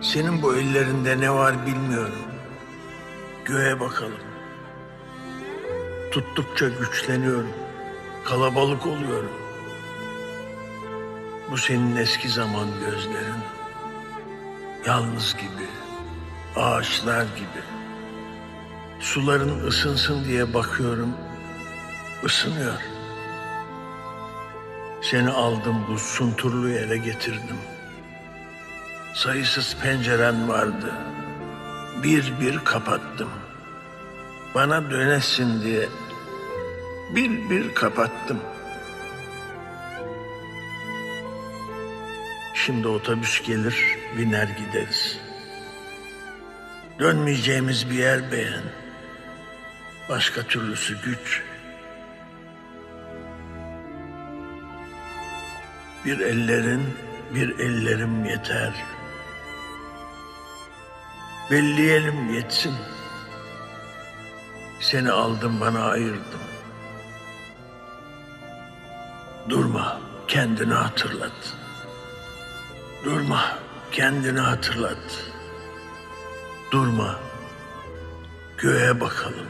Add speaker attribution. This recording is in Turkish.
Speaker 1: Senin bu ellerinde ne var bilmiyorum. Göğe bakalım. Tuttukça güçleniyorum. Kalabalık oluyorum. Bu senin eski zaman gözlerin. Yalnız gibi, ağaçlar gibi. Suların ısınsın diye bakıyorum. Isınıyor. Seni aldım bu sunturlu yere getirdim. Sayısız penceren vardı. Bir bir kapattım. Bana dönesin diye bir bir kapattım. Şimdi otobüs gelir, biner gideriz. Dönmeyeceğimiz bir yer beğen. Başka türlüsü güç. Bir ellerin, bir ellerim yeter. Belleyelim yetsin. Seni aldım bana ayırdım. Durma, kendini hatırlat. Durma, kendini hatırlat. Durma, göğe bakalım.